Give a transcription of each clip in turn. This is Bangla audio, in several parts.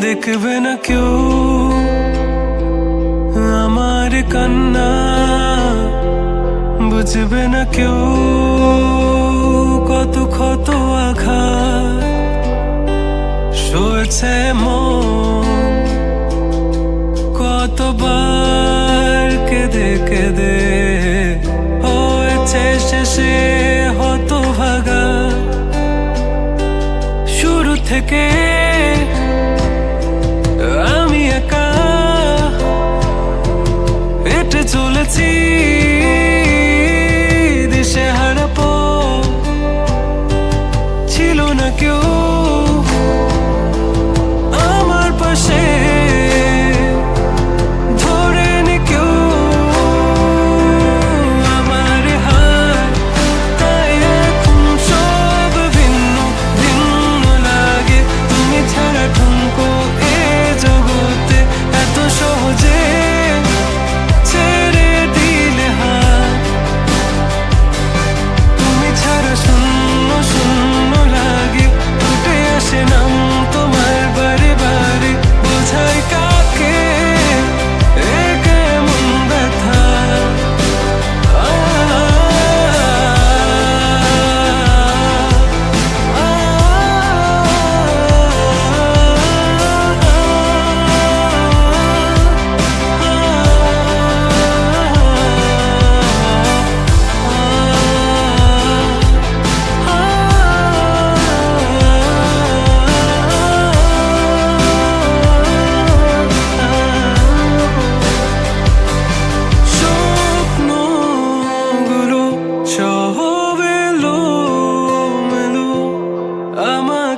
দেখবে না কেউ আমার কান্না বুঝবে না কেউ কত ক্ষত আঘাত সরছে মন কতবার কেঁদে কেঁদে হয়েছে শেষে হত ভাগা শুরু থেকে চলেছি দেশে হারাপ ছিল না কেউ।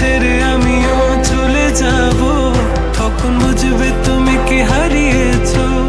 ছেড়ে আমিও চলে যাব। তখন বুঝবে তুমি কি হারিয়েছো।